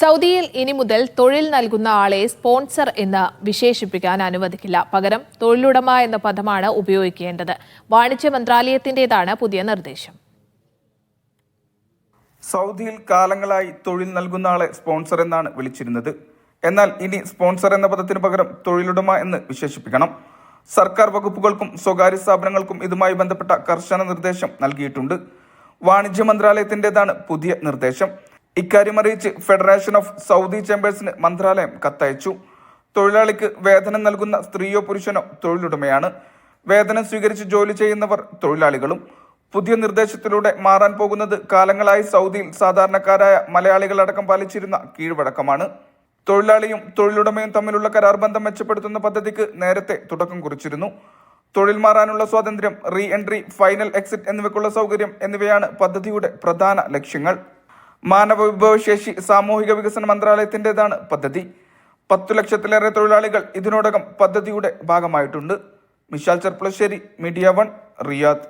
സൗദിയിൽ ഇനി മുതൽ തൊഴിൽ നൽകുന്ന ആളെ സ്പോൺസർ എന്ന് വിശേഷിപ്പിക്കാൻ അനുവദിക്കില്ല. പകരം തൊഴിലുടമ എന്ന പദമാണ് ഉപയോഗിക്കേണ്ടത്. വാണിജ്യ മന്ത്രാലയത്തിന്റേതാണ് പുതിയ നിർദ്ദേശം. സൗദിയിൽ കാലങ്ങളായി തൊഴിൽ നൽകുന്ന ആളെ സ്പോൺസർ എന്നാണ് വിളിച്ചിരുന്നത്. എന്നാൽ ഇനി സ്പോൺസർ എന്ന പദത്തിന് പകരം തൊഴിലുടമ എന്ന് വിശേഷിപ്പിക്കണം. സർക്കാർ വകുപ്പുകൾക്കും സ്വകാര്യ സ്ഥാപനങ്ങൾക്കും ഇതുമായി ബന്ധപ്പെട്ട കർശന നിർദ്ദേശം നൽകിയിട്ടുണ്ട്. വാണിജ്യ മന്ത്രാലയത്തിന്റേതാണ് പുതിയ നിർദ്ദേശം. ഇക്കാര്യം അറിയിച്ച് ഫെഡറേഷൻ ഓഫ് സൗദി ചേംബേഴ്സിന് മന്ത്രാലയം കത്തയച്ചു. തൊഴിലാളിക്ക് വേതനം നൽകുന്ന സ്ത്രീയോ പുരുഷനോ തൊഴിലുടമയാണ്. വേതനം സ്വീകരിച്ച് ജോലി ചെയ്യുന്നവർ തൊഴിലാളികളും. പുതിയ നിർദ്ദേശത്തിലൂടെ മാറാൻ പോകുന്നത് കാലങ്ങളായി സൗദിയിൽ സാധാരണക്കാരായ മലയാളികളടക്കം പാലിച്ചിരുന്ന കീഴ്വഴക്കമാണ്. തൊഴിലാളിയും തൊഴിലുടമയും തമ്മിലുള്ള കരാർ ബന്ധം മെച്ചപ്പെടുത്തുന്ന പദ്ധതിക്ക് നേരത്തെ തുടക്കം കുറിച്ചിരുന്നു. തൊഴിൽ മാറാനുള്ള സ്വാതന്ത്ര്യം റീ എൻട്രി ഫൈനൽ എക്സിറ്റ് എന്നിവയ്ക്കുള്ള സൗകര്യം എന്നിവയാണ് പദ്ധതിയുടെ പ്രധാന ലക്ഷ്യങ്ങൾ. മാനവ വിഭവശേഷി സാമൂഹിക വികസന മന്ത്രാലയത്തിന്റെതാണ് പദ്ധതി. പത്തു ലക്ഷത്തിലേറെ തൊഴിലാളികൾ ഇതിനോടകം പദ്ധതിയുടെ ഭാഗമായിട്ടുണ്ട്. Mishal Cherpulassery media one Riyadh.